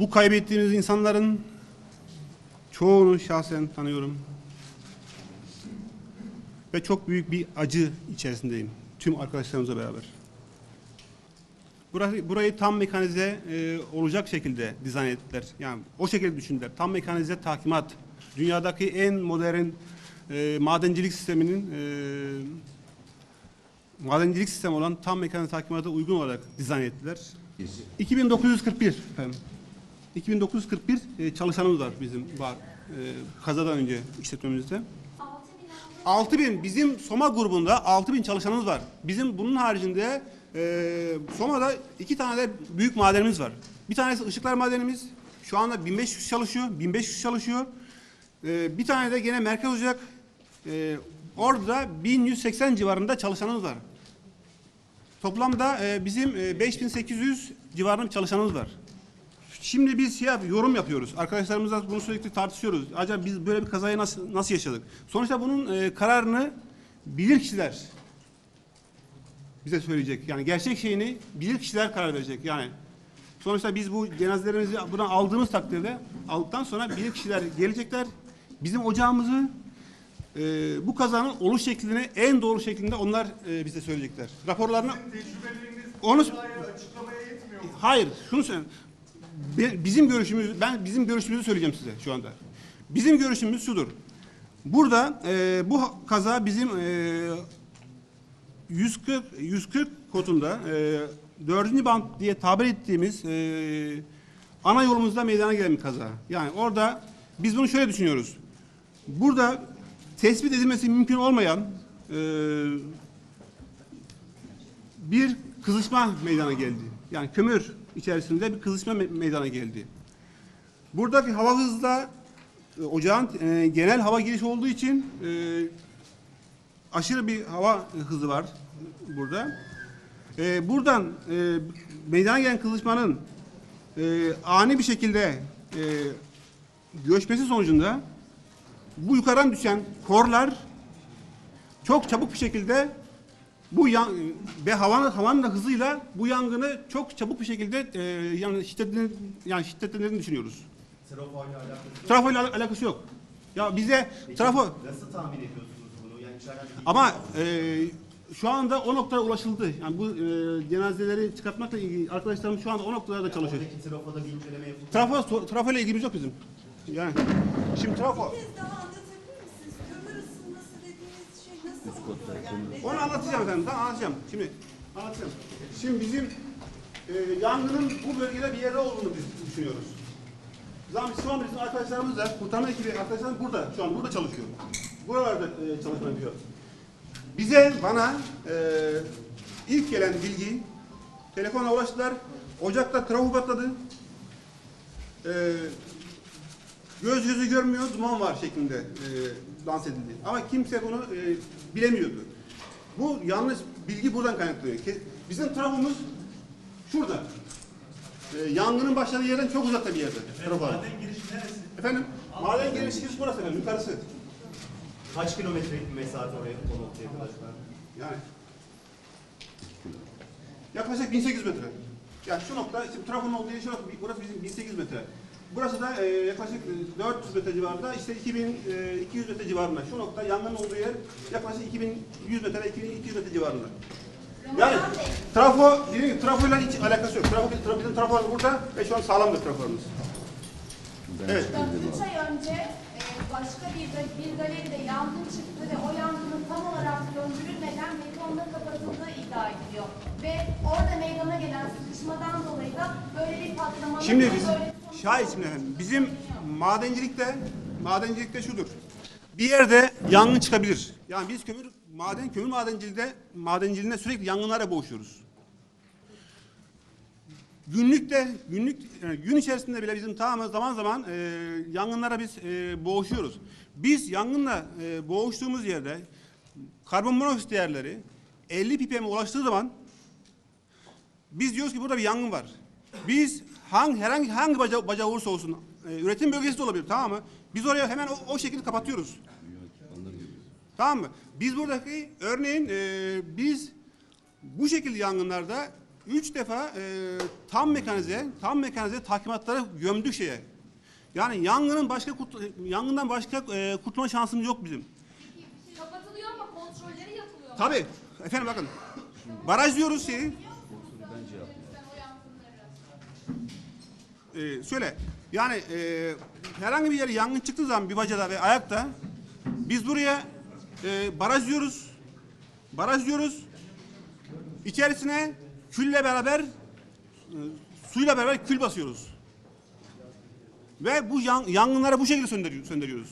bu kaybettiğimiz insanların çoğunu şahsen tanıyorum. Ve çok büyük bir acı içerisindeyim. Tüm arkadaşlarımızla beraber. Burayı, burayı tam mekanize e, olacak şekilde dizayn ettiler. Yani o şekilde düşündüler. Tam mekanize takimat. Dünyadaki en modern e, madencilik sisteminin e, madencilik sistemi olan tam mekanize takimata uygun olarak dizayn ettiler. 2941 efendim. 2941 e, çalışanımız var bizim var. E, kazadan önce işletmemizde. 6000 bizim Soma grubunda 6000 çalışanımız var. Bizim bunun haricinde e, Soma'da iki tane de büyük madenimiz var. Bir tanesi Işıklar madenimiz. Şu anda 1500 çalışıyor. 1500 çalışıyor. Bir tane de gene Merkez Ocak. E, orada da 1180 civarında çalışanımız var. Toplamda bizim e, 5800 civarında çalışanımız var. Şimdi biz şey yap, yorum yapıyoruz. Arkadaşlarımızla bunu sürekli tartışıyoruz. Acaba biz böyle bir kazayı nasıl nasıl yaşadık? Sonuçta bunun e, kararını bilir kişiler bize söyleyecek. Yani gerçek şeyini bilir kişiler karar verecek. Yani sonuçta biz bu cenazelerimizi buradan aldığımız takdirde aldıktan sonra bilir kişiler gelecekler. Bizim ocağımızı e, bu kazanın oluş şeklini en doğru şeklinde onlar e, bize söyleyecekler. Raporlarını onu Hayır, şunu söyle. Bizim görüşümüz, ben bizim görüşümüzü söyleyeceğim size şu anda. Bizim görüşümüz şudur. Burada e, bu kaza bizim e, 140 140 kodunda e, 4. band diye tabir ettiğimiz e, ana yolumuzda meydana gelen bir kaza. Yani orada biz bunu şöyle düşünüyoruz. Burada tespit edilmesi mümkün olmayan e, bir kızışma meydana geldi. Yani kömür içerisinde bir kızışma me- meydana geldi. Buradaki hava hızı da e, ocağın e, genel hava girişi olduğu için e, aşırı bir hava hızı var burada. E, buradan e, meydana gelen kızışmanın e, ani bir şekilde e, göçmesi sonucunda bu yukarıdan düşen korlar çok çabuk bir şekilde bu yan, ve havanın havanın da hızıyla bu yangını çok çabuk bir şekilde e, yani şiddetini yani şiddetlendiğini düşünüyoruz. Trafo ile alakası al- alakası yok. Ya bize Peki, trafo Nasıl tahmin ediyorsunuz bunu? Yani içeriden bir ama e, şu anda o noktaya ulaşıldı. Yani bu e, cenazeleri çıkartmakla ilgili arkadaşlarım şu anda o noktalarda çalışıyor. Oradaki trafoda bir inceleme yapıldı. Trafo trafo ile ilgimiz yok bizim. Yani şimdi trafo Bir kez daha Onu anlatacağım efendim. Daha anlatacağım. Şimdi anlatacağım. Şimdi bizim e, yangının bu bölgede bir yerde olduğunu biz düşünüyoruz. Zaman şu an bizim arkadaşlarımız da kurtarma ekibi arkadaşlarımız burada. Şu an burada çalışıyor. Buralarda e, çalışma yapıyor. Bize bana e, ilk gelen bilgi telefonla ulaştılar. Ocakta trafo patladı. E, göz gözü görmüyor, duman var şeklinde e, dans edildi. Ama kimse bunu e, bilemiyordu. Bu yanlış bilgi buradan kaynaklanıyor. Bizim trafomuz şurada. E, yangının başladığı yerden çok uzakta bir yerde. Trafo. Maden girişi neresi? Efendim, maden girişi burası efendim, yukarısı. Kaç kilometrelik bir mesafe oraya o noktaya kadar? Yani yaklaşık 1800 metre. Yani şu nokta, şimdi trafonun olduğu yer şurası, burası bizim 1800 metre. Burası da e, yaklaşık e, 400 metre civarında, işte 2200 metre civarında. Şu nokta yangının olduğu yer yaklaşık 2100 metre ve 2200 metre civarında. Yani trafo, dediğim gibi trafoyla hiç alakası yok. Trafo, trafo, bizim trafolarımız burada ve şu an sağlamdır trafolarımız. Evet. 3 ay önce e, başka bir, bir galeride yangın çıktı ve o yangının tam olarak söndürülmeden betonla kapatıldığı iddia ediliyor. Ve orada meydana gelen sıkışmadan dolayı da böyle bir patlamanın Şimdi bizim böyle şimdi efendim, bizim madencilikte madencilikte şudur. Bir yerde yangın çıkabilir. Yani biz kömür maden kömür madenciliğinde madenciliğinde sürekli yangınlara boğuşuyoruz. Günlükte günlük yani gün içerisinde bile bizim tamamı zaman zaman e, yangınlara biz e, boğuşuyoruz. Biz yangınla e, boğuştuğumuz yerde karbon monoksit değerleri 50 ppm'e ulaştığı zaman biz diyoruz ki burada bir yangın var. Biz hangi herhangi hangi baca, baca olursa olsun e, üretim bölgesi de olabilir tamam mı? Biz oraya hemen o, o şekilde kapatıyoruz. Tamam mı? Biz buradaki örneğin e, biz bu şekilde yangınlarda üç defa e, tam mekanize, tam mekanize tahkimatları gömdük şeye. Yani yangının başka kurt- yangından başka e, kurtulma şansımız yok bizim. Kapatılıyor ama kontrolleri yapılıyor. Tabii. Efendim bakın. Baraj diyoruz şeyi. Ee, şöyle yani e, herhangi bir yere yangın çıktığı zaman bir bacada ve ayakta biz buraya e, baraj diyoruz. Baraj diyoruz. İçerisine külle beraber e, suyla beraber kül basıyoruz. Ve bu yan- yangınları bu şekilde söndürüyor- söndürüyoruz.